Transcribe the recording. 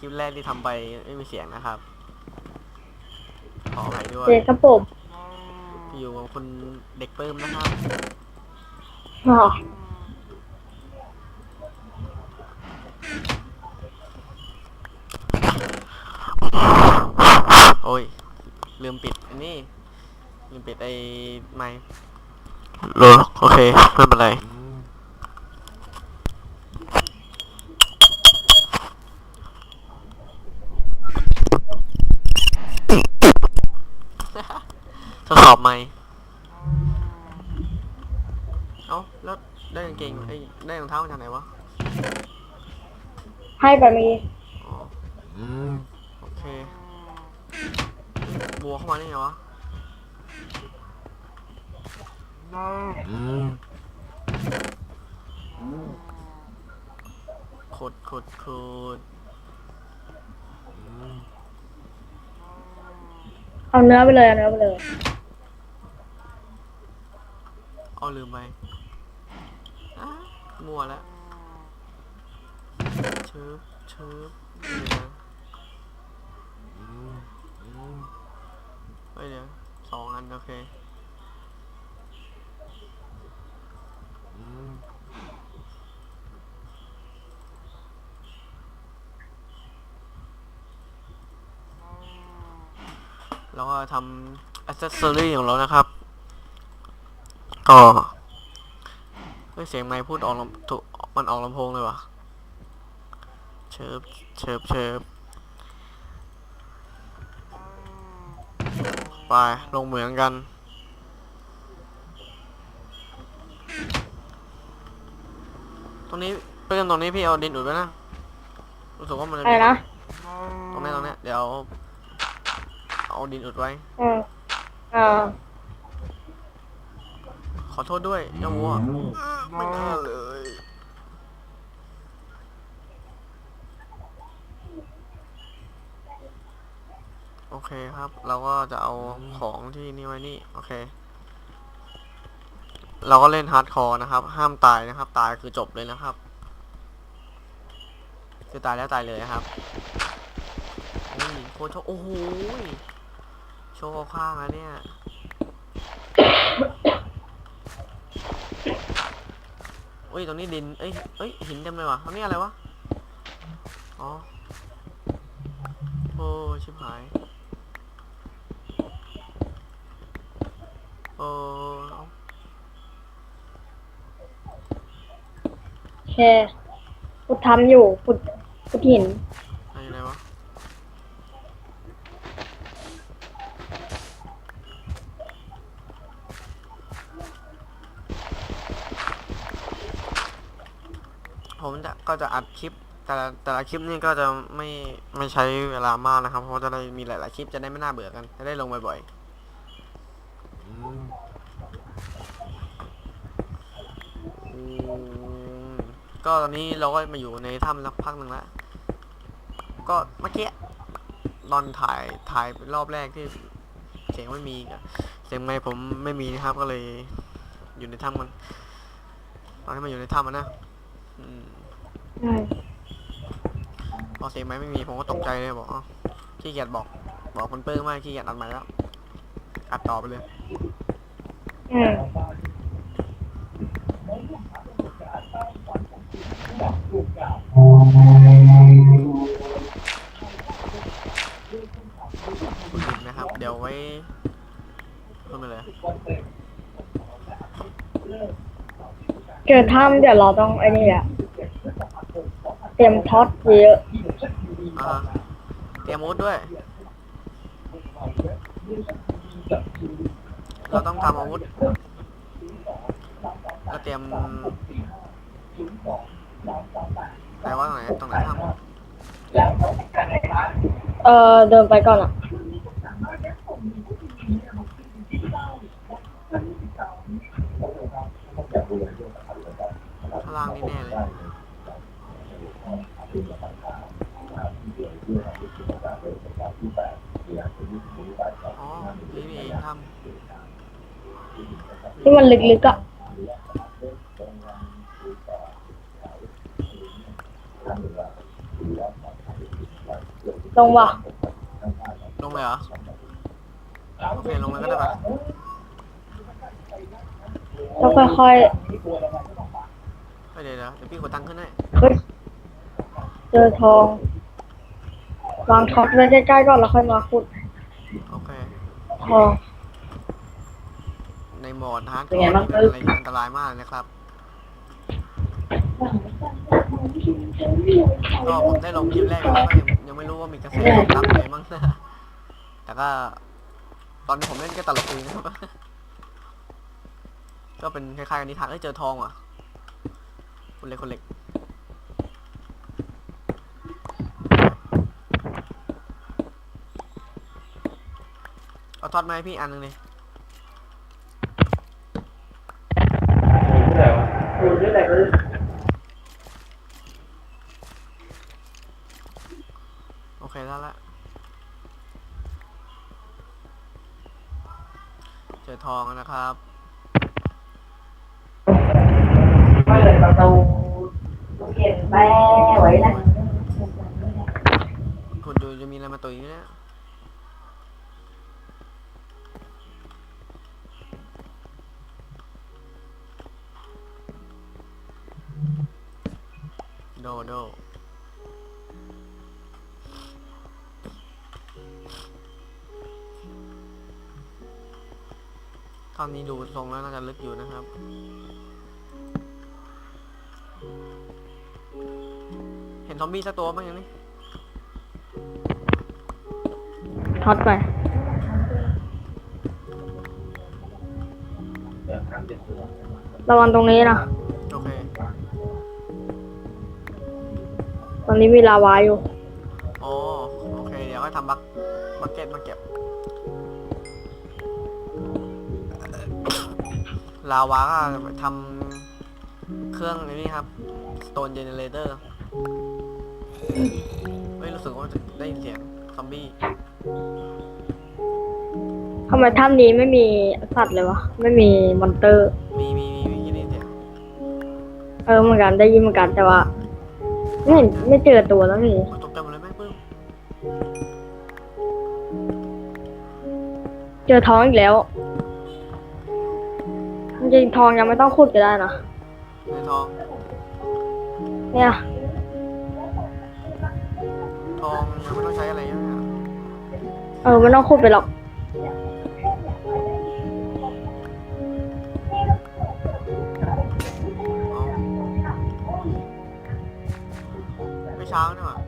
คลิปแรกที่ทำไปไม่มีเสียงนะครับ ขออภัยด้วยเด็กครับผมอยู่กับคุณเด็กเปิมนะครับอ๋อโอ้ย ลืมปิดอันนี้ลืมปิดไอ้ไมค์โลโอเค ไม่เป็นไร อบไหมค์เอ้าแล้วได้กางเกงไอ้ยได้รองเท้ามาจากไหนวะให้ไปเมื่อกี้อ๋อโอเคบัวเข้ามาได้ไงวะขุดขุดขุดเอาเนื้อไปเลยเอาเนื้อไปเลย เอาลืมไปอะมัวแล้วเชิบเชิบเดี๋ยวเฮ้ยเดี๋ยวสองอัน โอเคแล้วก็ทำ accessory ของเรานะครับ ก็เฮ้ยเสียงไมค์พูดออกลำถูกมันออกลำโพงเลยวะเชิบเชิบเชิบไปลงเหมืองกัน ตรงนี้เพื่อนตรงนี้พี่เอาดินอุดไว้นะรู้สึกว่ามันจอะไรนะตรงนี้ตรงนี้เดี๋ยวเอาดินอุดไว้อืมอ่า ขอโทษด้วยเจ้าวัวไม่น่าเลย โอเคครับ เราก็จะเอาของที่นี่ไว้นี่ โอเค เราก็เล่นฮาร์ดคอร์นะครับ ห้ามตายนะครับ ตายคือจบเลยนะครับ คือตายแล้วตายเลยครับนี่โคตรโชคโอ้โหโชว์เอาข้างแล้วเนี่ย อุ้ยตรงนี้ดิน เอ้ยเอ้ยหินเต็มเลยวะตรงนี้อะไรวะ อ๋อ โอ้ชิบหาย โอ้เอโอเคขุดทำอยู่ขุดขุดหิน อะไรไหนวะ ผมจะก็จะอัดคลิป แต่ละแต่ละคลิปนี่ก็จะไม่ไม่ใช้เวลามากนะครับ เพราะจะได้มีหลาย ๆ คลิปจะได้ไม่น่าเบื่อกัน จะได้ลงบ่อยๆก็ตอนนี้เราก็มาอยู่ในถ้ำสักพักหนึ่งแล้ว ก็เมื่อกี้ตอนถ่ายถ่ายรอบแรกที่เสียงไม่มีเสียงไม่ผมไม่มีนะครับก็เลยอยู่ในถ้ำมันตอนที่มาอยู่ในถ้ำมันนะ ใช่พอเสียงไม้ไม่มีผมก็ตกใจเลยบอกอ้าวขี้เกียจบอก บอกคนเปิ้ลมากขี้เกียจอัดใหม่แล้วอัดต่อไปเลยอืมคุณดินนะครับ เดี๋ยวไว้ขึ้นไปเลย เกิดถ้ำเดี๋ยวเราต้องไอ้นี่แหละเต รียมท็อตเยอะอ่าฮะเตรียมอาวุธด้วย เราต้องทำอาวุธแล้วเตรียมไหนว่าตรงไหนตรงไหนทำ เออเดินไปก่อนอะ ข้างล่างนี่แน่เลย อ๋อ นี่นี่เองท ที่มันลึกๆอะำลงว่ะลงเลยเหรอโอเคลงเลยก็ได้ปะต้องค่อยเฮ้ยเดี๋ยวเดี๋ยวเดี๋ยวพี่กดตังค์ขึ้นให้ๆเฮ้ยเจอทอง วางท็อตไว้ใกล้ๆก่อนแล้วค่อยมาขุดโอเค ทอง ในโหมดฮาร์ดคอร์นี่เป็นอะไรที่อันตรายมากนะครับก็ผมได้ลงคลิปแรกแล้วก็ยังยังไม่รู้ว่ามีกระแสตอบรับยังไงบ้างนะแต่ก็ตอนนี้ผมเล่นก็ตลกดีนะครับ ก็เป็นคล้ายๆกันนิทานเอ้ยเจอทองว่ะคนเล็กคนเล็กเอาทอดมาให้พี่อันหนึงเลย โอเคแล้วละเจอทองแล้วนะครับเปิดประตูตู้เย็นแม่ไว้นะ คุณดูจะมีอะไรมาตุยอยู่เนี่ย โดโดตอนนี้ดูทรงแล้วน่าจะลึกอยู่นะครับเห็นซอมบี้สักตัวบ้างยังนี่ท็อตไประวังตรงนี้นะ อเคตอนนี้มีลาวาอยู่อ๋อโอเค เดี๋ยวก็ทำบักบักเก็ตมาเก็บ ลาวาก็ทำเครื่องไอ้นี้ครับ Stone Generator เฮ้ยรู้สึกว่าจะได้ยินเสียงซอมบี้ทำไมถ้ำนี้ไม่มีสัตว์เลยวะ ไม่มีมอนเตอร์ มีมีมีมีได้ยินเสียง เออเหมือนกันได้ยินเหมือนกันแต่ว่า ไม่เห็นไม่เจอตัวแล้วนี่โอ้ยตกใจหมดเลยแม่งปึ้มเจอทองอีกแล้วจริงๆทองยังไม่ต้องขุดก็ได้นะในทองเนี่ย ทองยังไม่ต้องใช้อะไรเยอะเนี่ย เออไม่ต้องขุดไปหรอก เอา